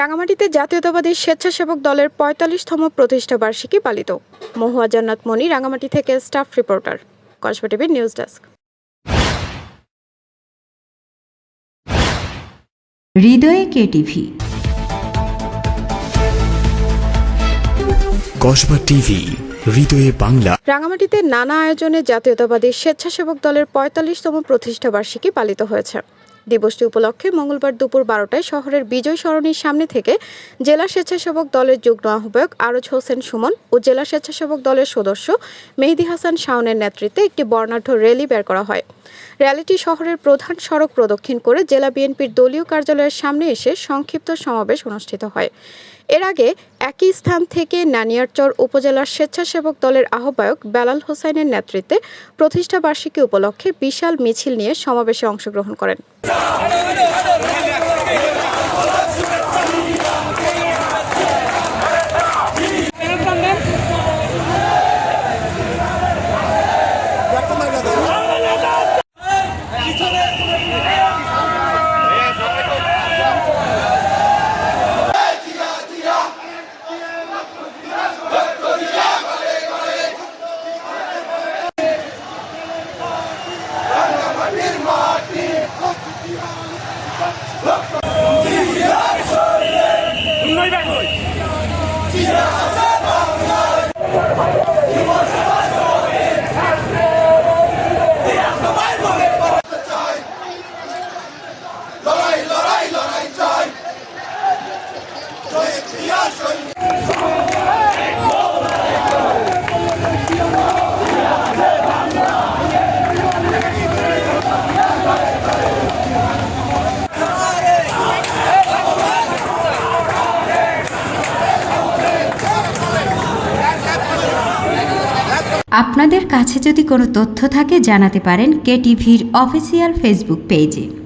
রাঙামাটিতে জাতীয়তাবাদী স্বেচ্ছাসেবক দলের পঁয়তাল্লিশতম প্রতিষ্ঠা বার্ষিকী পালিত। মহুয়া জান্নাত মনি রাঙামাটি থেকে স্টাফ রিপোর্টার। কসবা টিভির নিউজ ডেস্ক। হৃদয়ে কেটিভি কসবা টিভি হৃদয়ে বাংলা। রাঙামাটিতে নানা আয়োজনে জাতীয়তাবাদী স্বেচ্ছাসেবক দলের পঁয়তাল্লিশতম প্রতিষ্ঠা বার্ষিকী পালিত হয়েছে। দিবসটি উপলক্ষে মঙ্গলবার দুপুর বারোটায় শহরের বিজয় সরণির সামনে থেকে জেলা স্বেচ্ছাসেবক দলের যুগ্ম আহ্বায়ক আরজ হোসেন সুমন ও জেলা স্বেচ্ছাসেবক দলের সদস্য মেহেদি হাসান শাওনের নেতৃত্বে একটি বর্ণাঢ্য র্যালি বের করা হয়। র্যালিটি শহরের প্রধান সড়ক প্রদক্ষিণ করে জেলা বিএনপির দলীয় কার্যালয়ের সামনে এসে সংক্ষিপ্ত সমাবেশ অনুষ্ঠিত হয়। এর আগে একই স্থান থেকে নানিয়ারচর উপজেলার স্বেচ্ছাসেবক দলের আহ্বায়ক বেলাল হোসাইনের নেতৃত্বে প্রতিষ্ঠাবার্ষিকী উপলক্ষে বিশাল মিছিল নিয়ে সমাবেশে অংশগ্রহণ করেন। আপনাদের কাছে যদি কোনো তথ্য থাকে জানাতে পারেন কেটিভির অফিসিয়াল ফেসবুক পেজে।